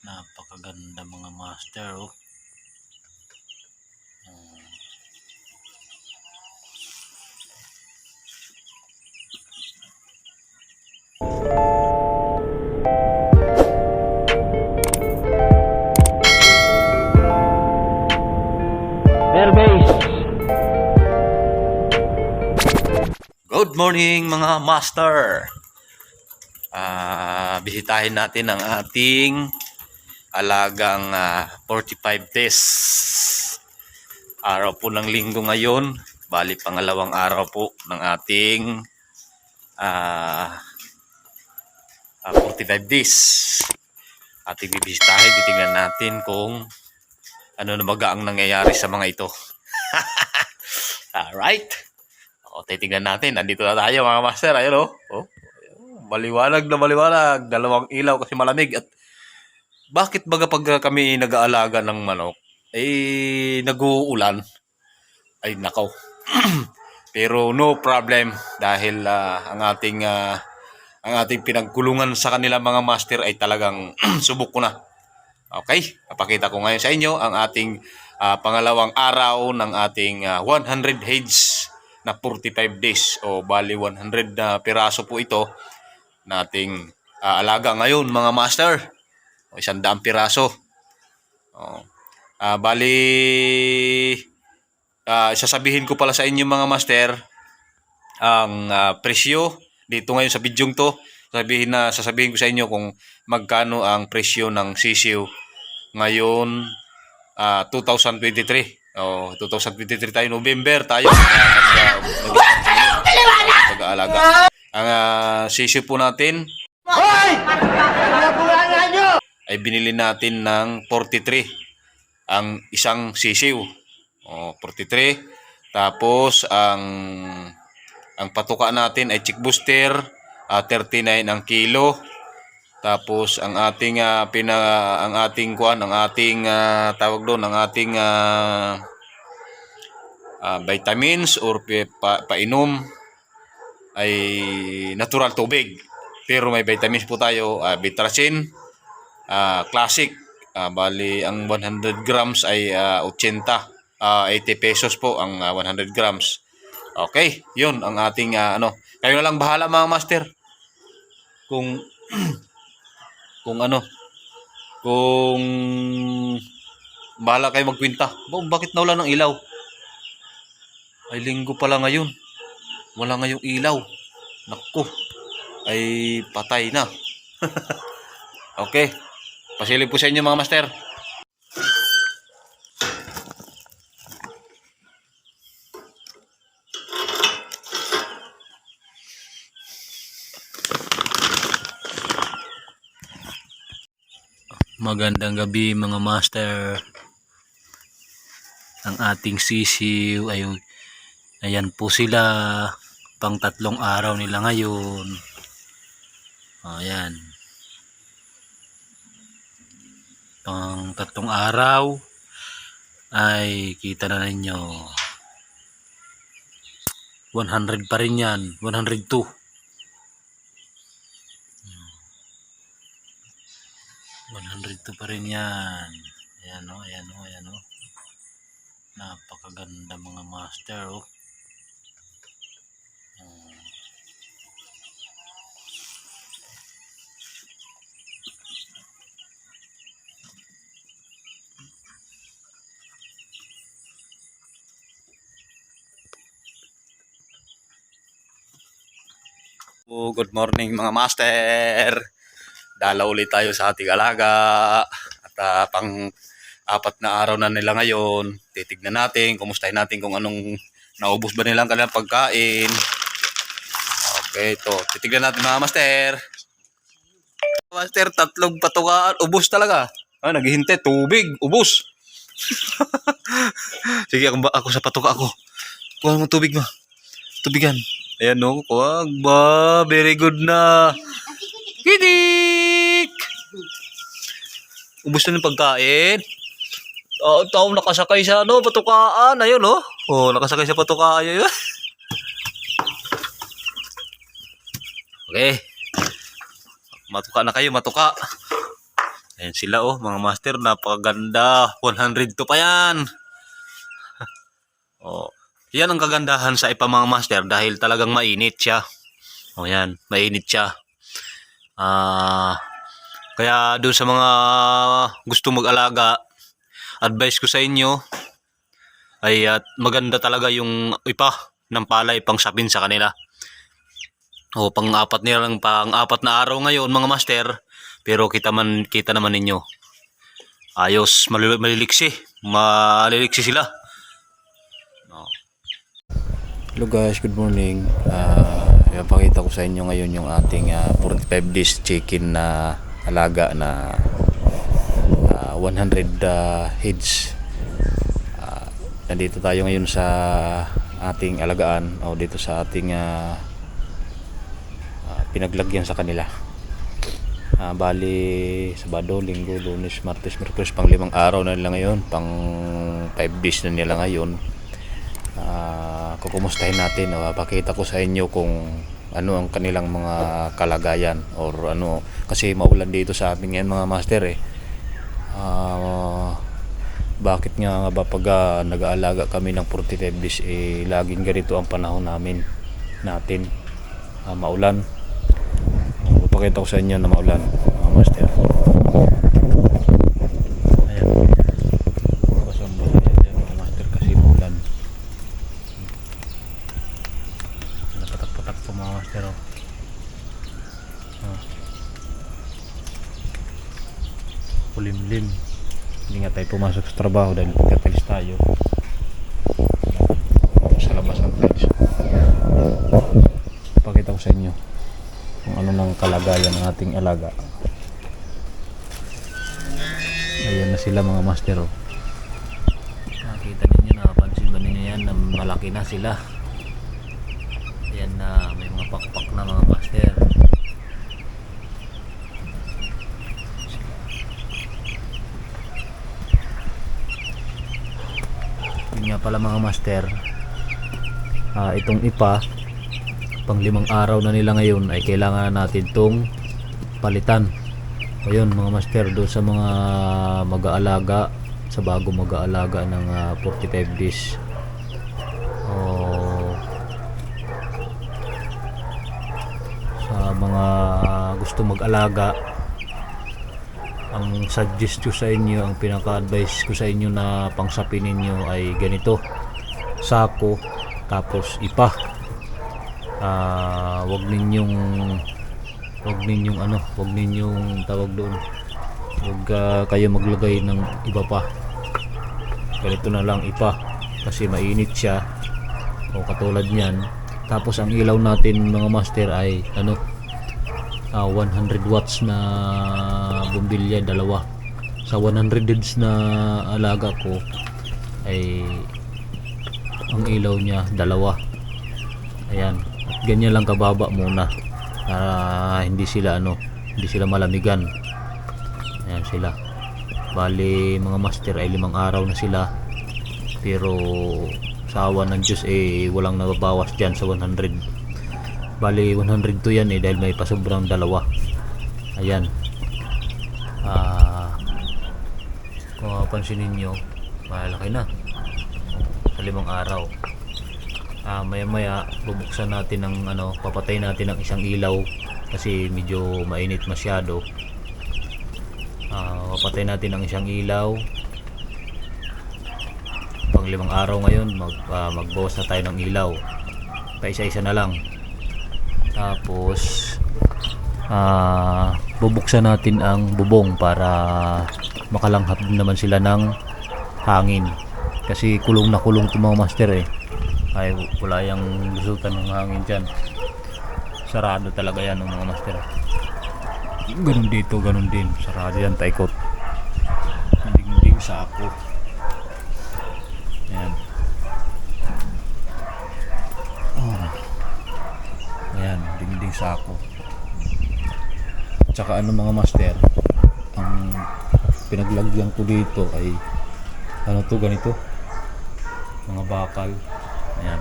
Napakaganda mga master oh. Hmm. Good morning mga master. Ah, bisitahin natin ang ating alagang ah, 45 days. Araw po ng linggo ngayon. Bali pangalawang araw po ng ating ah, ah, 45 days. Ating bibisitahin, titingnan natin kung ano na baga ang nangyayari sa mga ito. Alright. O, titignan natin. Nandito na tayo mga master. Ayun o. Oh. Maliwanag na maliwanag. Dalawang ilaw kasi malamig. At bakit baga pag kami nag-aalaga ng manok, eh, nag-uulan? Ay, nakaw. Pero no problem dahil ah, ang ating ah, ang ating pinagkulungan sa kanila mga master ay talagang subok ko na. Okay, papakita ko ngayon sa inyo ang ating ah, pangalawang araw ng ating ah, 100 heads na 45 days o bali 100 na piraso po ito nating ah, alaga ngayon mga master. O isang daang piraso. O, ah, bali ah, sasabihin ko pala sa inyo mga master ang ah, presyo dito ngayon sa bidyong to. Sabihin na sasabihin ko sa inyo kung magkano ang presyo ng sisiw ngayon ah, 2023. Oh, 2023 tayo November tayo. Uh, pag-aalaga. Ang uh, sisiw po natin Hoy! Ay binili natin ng 43 ang isang sisiw. Oh, 43. Tapos ang ang patuka natin ay chick booster, ah, 39 ang kilo. Tapos ang ating ah, pina ang ating kuan, ang ating ah, tawag doon, ang ating ah, ah, vitamins or pa, painom ay natural tubig. Pero may vitamins po tayo, uh, Bitracin, ah, classic. Ah, bali ang 100 grams ay ah, 80, ah, 80 pesos po ang ah, 100 grams. Okay, 'yun ang ating ah, ano. Kayo na lang bahala mga master. Kung kung ano kung bahala kayo magkwenta. Ba, bakit nawala ng ilaw? Ay linggo pala ngayon. Wala ngayong ilaw. Naku. Ay patay na. okay. Pasilip po sa inyo mga master. Magandang gabi mga master. Ang ating sisiw ay ayan po sila pang tatlong araw nila ngayon. Ayan. Pang tatlong araw ay kita na ninyo. 100 pa rin yan. 102 102 pa rin yan. Ayan o ayan o ayan o napakaganda mga master oh Oh, good morning mga master. Dala ulit tayo sa ating alaga. At ah, pang apat na araw na nila ngayon. Titignan natin, kumustahin natin kung anong naubos ba nilang kanilang pagkain. Okay, ito. Titignan natin mga master. Master, tatlong patukaan. Ubus talaga. Ah, naghihintay. Tubig. Ubus. Sige, ako, ako sa patuka ako. Kuha mo tubig mo. Tubigan. Ayan no, kuwag ba? Very good na. Kidik! Ubus na ng pagkain. Oh, tao nakasakay sa ano, patukaan. Ayun no. Oh, nakasakay sa patukaan. Ayun. Okay. Matuka na kayo, matuka. Ayan sila oh, mga master, napakaganda. 100 to pa yan. oh, yan ang kagandahan sa ipa mga master dahil talagang mainit siya. Oh, yan, mainit siya. Ah, kaya doon sa mga gusto mag-alaga, advice ko sa inyo ay at maganda talaga yung ipa ng palay pang sapin sa kanila. O pang apat nilang pang apat na araw ngayon mga master, pero kita man kita naman ninyo. Ayos malil- maliliksi, maliliksi sila. Hello guys, good morning. Uh, pakita ko sa inyo ngayon yung ating ah, 45 days chicken na alaga na ah, 100 ah, heads. Ah, nandito tayo ngayon sa ating alagaan o dito sa ating ah, ah, pinaglagyan sa kanila. Ah, bali, Sabado, Linggo, Lunes, Martes, Miyerkules, pang limang araw na nila ngayon, pang 5 days na nila ngayon. Ah, kukumustahin natin, o pakita ko sa inyo kung ano ang kanilang mga kalagayan or ano kasi maulan dito sa amin ngayon mga master eh. Ah, bakit nga nga ba pag ah, nag-aalaga kami ng 45 days eh laging ganito ang panahon namin natin Ah, maulan Papakita ko sa inyo na maulan, mga master. Ayan. Kasamba yan dyan, mga master, kasi maulan. Napatak-patak po mga master. Oh. Ah. Kulimlim. Hindi nga tayo pumasok sa trabaho dahil pagkatalis tayo. Sa labas ang tiles. Pakita ko sa inyo kung ano ng kalagayan ng ating alaga. Ayan na sila mga master. Oh. Nakita ninyo, napansin ba ninyo yan na malaki na sila. Ayan na, may mga pakpak na mga master. Yun nga pala mga master. Ah, itong ipa, pang limang araw na nila ngayon ay kailangan na natin tong palitan. O yun mga master do sa mga mag-aalaga sa bago mag-aalaga ng ah, 45 days. O sa mga gusto mag-alaga ang suggest ko sa inyo ang pinaka-advice ko sa inyo na pangsapin ninyo ay ganito. Sako tapos ipa. Ah wag ninyong wag ninyong ano wag ninyong tawag doon. Wag ah, kayo maglagay ng iba pa. Ganito na lang ipa. Kasi mainit siya. O katulad niyan. Tapos ang ilaw natin mga master ay ano ah, 100 watts na bumbilya dalawa. Sa 100 heads na alaga ko ay ang ilaw niya dalawa. Ayan. At ganyan lang kababa muna para hindi sila ano hindi sila malamigan. Ayan sila. Bali mga master ay limang araw na sila. Pero sa awa ng Diyos eh walang nababawas dyan sa 100 bali 100 to yan eh dahil may pasobrang dalawa. Ayan. Ah kung mapansin ninyo malaki na. Sa limang araw. Ah maya maya bubuksan natin ng ano papatay natin ng isang ilaw kasi medyo mainit masyado. Ah papatay natin ng isang ilaw. Pang limang araw ngayon mag, ah, magbawas na tayo ng ilaw. Pa isa isa na lang tapos ah bubuksan natin ang bubong para makalanghap naman sila ng hangin. Kasi kulong na kulong itong mga master eh. Ay wala yung lusutan ng hangin dyan. Sarado talaga yan ng mga master. Ganun dito ganun din. Sarado yan taikot. Hindi hindi sa ako yan oh. Dingding sako tsaka ano mga master ang pinaglagyan ko dito ay ano to ganito. Mga bakal. Ayan.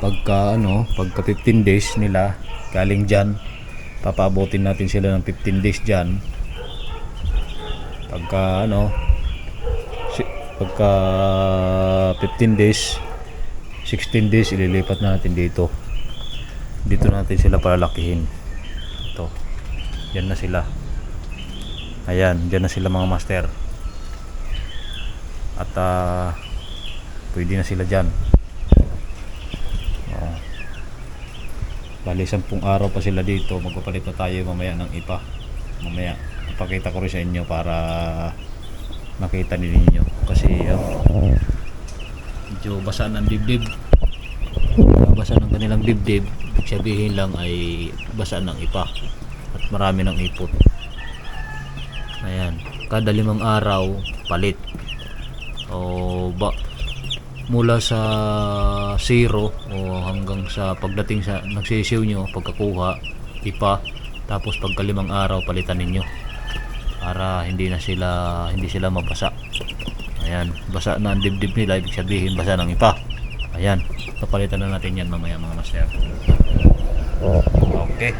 Pagka ano pagka 15 days nila galing dyan papabotin natin sila ng 15 days dyan. Pagka ano, pagka 15 days, 16 days, ililipat natin dito. Dito natin sila palalakihin. Ito. Yan na sila. Ayan, dyan na sila mga master. At ah, pwede na sila dyan. Oo. Bali, sampung araw pa sila dito. Magpapalit na tayo mamaya ng ipa. Mamaya, ipakita ko rin sa inyo para makita ninyo. Kasi, oh, medyo basa ng dibdib. Basa ng kanilang dibdib. Sabihin lang ay basa ng ipa. At marami ng ipot. Ayan. Kada limang araw, palit. O ba mula sa zero o hanggang sa pagdating sa nagsisiw nyo, pagkakuha, ipa, tapos pagka limang araw palitan ninyo para hindi na sila hindi sila mabasa. Ayan, basa na ang dibdib nila, ibig sabihin basa ng ipa. Ayan, papalitan na natin yan mamaya mga master. Okay.